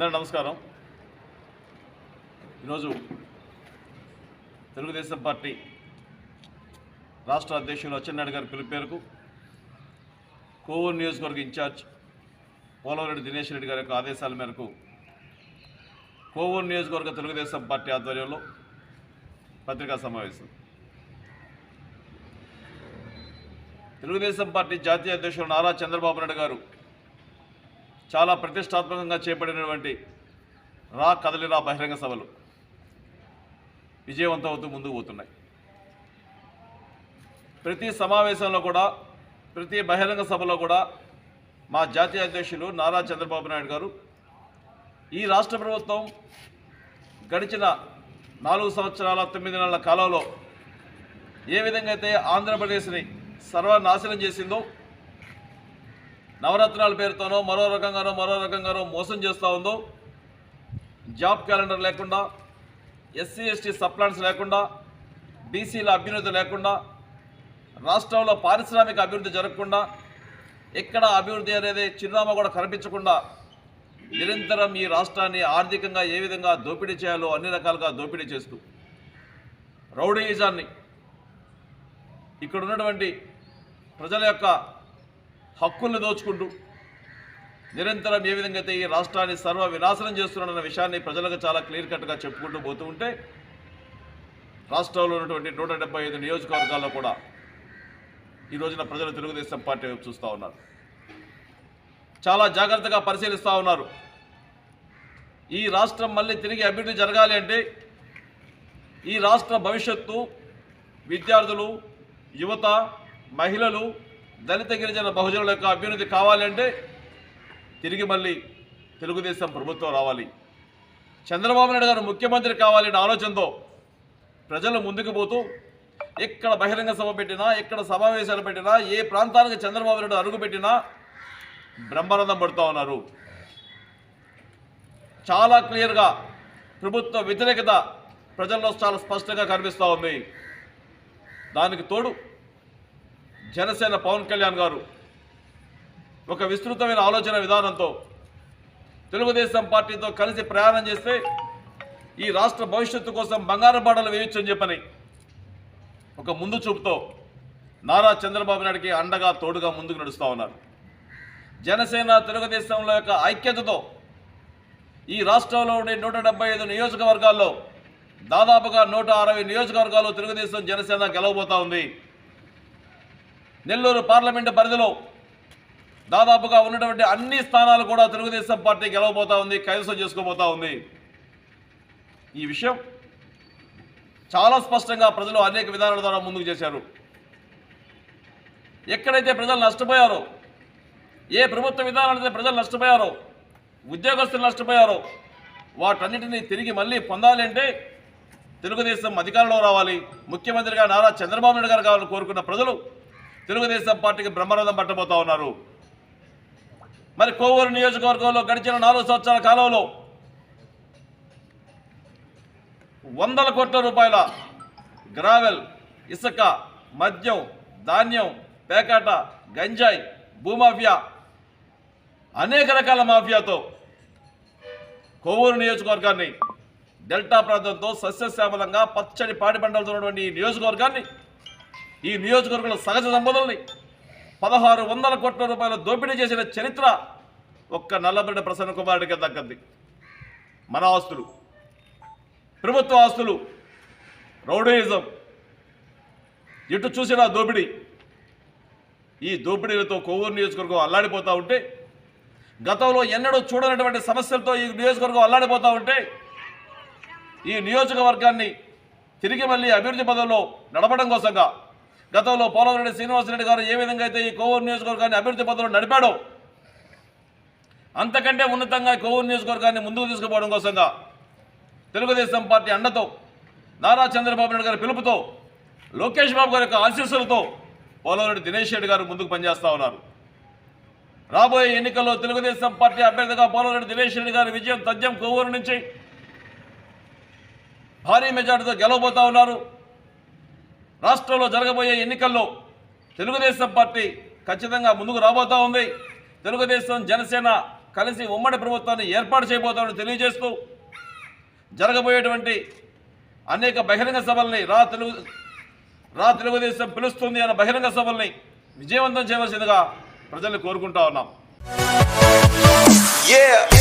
అందరూ నమస్కారం. ఈరోజు తెలుగుదేశం పార్టీ రాష్ట్ర అధ్యక్షులు అచ్చెన్నాయుడు గారి పిలుపు మేరకు కోవూరు నియోజకవర్గ ఇన్ఛార్జ్ పోలవరెడ్డి దినేష్ రెడ్డి గారి యొక్క ఆదేశాల మేరకు కోవూరు నియోజకవర్గ తెలుగుదేశం పార్టీ ఆధ్వర్యంలో పత్రికా సమావేశం. తెలుగుదేశం పార్టీ జాతీయ అధ్యక్షులు నారా చంద్రబాబు నాయుడు గారు చాలా ప్రతిష్టాత్మకంగా చేపడినటువంటి రా కదలిరా బహిరంగ సభలు విజయవంతం అవుతూ ముందుకు పోతున్నాయి. ప్రతి సమావేశంలో కూడా ప్రతి బహిరంగ సభలో కూడా మా జాతీయ అధ్యక్షులు నారా చంద్రబాబు నాయుడు గారు ఈ రాష్ట్ర ప్రభుత్వం గడిచిన నాలుగు సంవత్సరాల తొమ్మిది నెలల కాలంలో ఏ విధంగా అయితే ఆంధ్రప్రదేశ్ని సర్వనాశనం చేసిందో నవరత్నాల పేరుతోనో మరో రకంగానో మరో రకంగానో మోసం చేస్తూ ఉందో జాబ్ క్యాలెండర్ లేకుండా ఎస్సీ ఎస్టీ సప్లాన్స్ లేకుండా బీసీల అభ్యున్నతి లేకుండా రాష్ట్రంలో పారిశ్రామిక అభివృద్ధి జరగకుండా ఎక్కడ అభివృద్ధి అనేది చిరునామా కూడా కనిపించకుండా నిరంతరం ఈ రాష్ట్రాన్ని ఆర్థికంగా ఏ విధంగా దోపిడీ చేయాలో అన్ని రకాలుగా దోపిడీ చేస్తూ రౌడీయిజాన్ని ఇక్కడ ఉన్నటువంటి ప్రజల యొక్క హక్కుల్ని దోచుకుంటూ నిరంతరం ఏ విధంగా అయితే ఈ రాష్ట్రాన్ని సర్వ వినాశనం చేస్తున్నాడన్న విషయాన్ని ప్రజలకు చాలా క్లియర్ కట్గా చెప్పుకుంటూ పోతూ ఉంటే రాష్ట్రంలో ఉన్నటువంటి నూట డెబ్బై ఐదు నియోజకవర్గాల్లో కూడా ఈ రోజున ప్రజలు తెలుగుదేశం పార్టీ వైపు చూస్తూ ఉన్నారు. చాలా జాగ్రత్తగా పరిశీలిస్తూ ఉన్నారు. ఈ రాష్ట్రం మళ్ళీ తిరిగి అభివృద్ధి జరగాలి అంటే ఈ రాష్ట్ర భవిష్యత్తు విద్యార్థులు యువత మహిళలు దళిత గిరిజన బహుజనుల యొక్క అభ్యున్నతి కావాలంటే తిరిగి మళ్ళీ తెలుగుదేశం ప్రభుత్వం రావాలి. చంద్రబాబు నాయుడు గారు ముఖ్యమంత్రి కావాలనే ఆలోచనతో ప్రజలు ముందుకు పోతూ ఎక్కడ బహిరంగ సభ పెట్టినా ఎక్కడ సమావేశాలు పెట్టినా ఏ ప్రాంతానికి చంద్రబాబు నాయుడు అరుగు పెట్టినా బ్రహ్మానందం పడుతూ ఉన్నారు. చాలా క్లియర్గా ప్రభుత్వ వ్యతిరేకత ప్రజల్లో చాలా స్పష్టంగా కనిపిస్తూ ఉంది. దానికి తోడు జనసేన పవన్ కళ్యాణ్ గారు ఒక విస్తృతమైన ఆలోచన విధానంతో తెలుగుదేశం పార్టీతో కలిసి ప్రయాణం చేస్తే ఈ రాష్ట్ర భవిష్యత్తు కోసం బంగారం బాటలు వేయొచ్చని చెప్పని ఒక ముందు చూపుతో నారా చంద్రబాబు నాయుడికి అండగా తోడుగా ముందుకు నడుస్తూ ఉన్నారు. జనసేన తెలుగుదేశంలో యొక్క ఐక్యతతో ఈ రాష్ట్రంలో ఉండే నూట డెబ్బై ఐదు నియోజకవర్గాల్లో దాదాపుగా నూట అరవై నియోజకవర్గాల్లో తెలుగుదేశం జనసేన గెలవబోతా ఉంది. నెల్లూరు పార్లమెంటు పరిధిలో దాదాపుగా ఉన్నటువంటి అన్ని స్థానాలు కూడా తెలుగుదేశం పార్టీ గెలవబోతా ఉంది కైవసం చేసుకోబోతా ఉంది. ఈ విషయం చాలా స్పష్టంగా ప్రజలు అనేక విధానాల ద్వారా ముందుకు చేశారు. ఎక్కడైతే ప్రజలు నష్టపోయారో ఏ ప్రభుత్వ విధానాలైతే ప్రజలు నష్టపోయారో ఉద్యోగస్తులు నష్టపోయారో వాటన్నిటినీ తిరిగి మళ్ళీ పొందాలి అంటే తెలుగుదేశం అధికారంలో రావాలి. ముఖ్యమంత్రిగా నారా చంద్రబాబు నాయుడు గారు కావాలని కోరుకున్న ప్రజలు తెలుగుదేశం పార్టీకి బ్రహ్మరథం పట్టబోతా ఉన్నారు. మరి కోవూరు నియోజకవర్గంలో గడిచిన నాలుగు సంవత్సరాల కాలంలో వందల కోట్ల రూపాయల గ్రావెల్ ఇసుక మద్యం ధాన్యం పేకాట గంజాయి భూమాఫియా అనేక రకాల మాఫియాతో కోవూరు నియోజకవర్గాన్ని డెల్టా ప్రాంతంతో సస్యశ్యామలంగా పచ్చడి పాడి పంటలతో ఉన్నటువంటి నియోజకవర్గాన్ని ఈ నియోజకవర్గంలో సహజ సంపదల్ని పదహారు వందల కోట్ల రూపాయల దోపిడీ చేసిన చరిత్ర ఒక్క నల్లబిడ్డ ప్రసన్న కుమారుడికి దక్కద్ది మన ఆస్తులు ప్రభుత్వ ఆస్తులు రౌడీయిజం ఎటు చూసినా దోపిడీ. ఈ దోపిడీలతో కొవ్వూరు నియోజకవర్గం అల్లాడిపోతూ ఉంటే గతంలో ఎన్నడూ చూడనటువంటి సమస్యలతో ఈ నియోజకవర్గం అల్లాడిపోతూ ఉంటే ఈ నియోజకవర్గాన్ని తిరిగి మళ్ళీ అభివృద్ధి పదంలో నడపడం కోసంగా గతంలో పోలవరెడ్డి శ్రీనివాసరెడ్డి గారు ఏ విధంగా అయితే ఈ కోవూరు నియోజకవర్గాన్ని అభివృద్ధి పథంలో నడిపాడో అంతకంటే ఉన్నతంగా కోవూరు నియోజకవర్గాన్ని ముందుకు తీసుకుపోవడం కోసంగా తెలుగుదేశం పార్టీ అండతో నారా చంద్రబాబు నాయుడు గారి పిలుపుతో లోకేష్ బాబు గారి యొక్క ఆశీస్సులతో పోలవరెడ్డి దినేష్ రెడ్డి గారు ముందుకు పనిచేస్తూ ఉన్నారు. రాబోయే ఎన్నికల్లో తెలుగుదేశం పార్టీ అభ్యర్థిగా పోలవరెడ్డి దినేష్ రెడ్డి గారి విజయం తథ్యం కొవ్వూరు నుంచి భారీ మెజార్టీతో గెలవబోతా ఉన్నారు. రాష్ట్రంలో జరగబోయే ఎన్నికల్లో తెలుగుదేశం పార్టీ ఖచ్చితంగా ముందుకు రాబోతూ ఉంది తెలుగుదేశం జనసేన కలిసి ఉమ్మడి ప్రభుత్వాన్ని ఏర్పాటు చేయబోతామని తెలియజేస్తూ జరగబోయేటువంటి అనేక బహిరంగ సభల్ని రా తెలుగు రా తెలుగుదేశం పిలుస్తుంది అన్న బహిరంగ సభల్ని విజయవంతం చేయవలసిందిగా ప్రజల్ని కోరుకుంటా ఉన్నాం Yeah.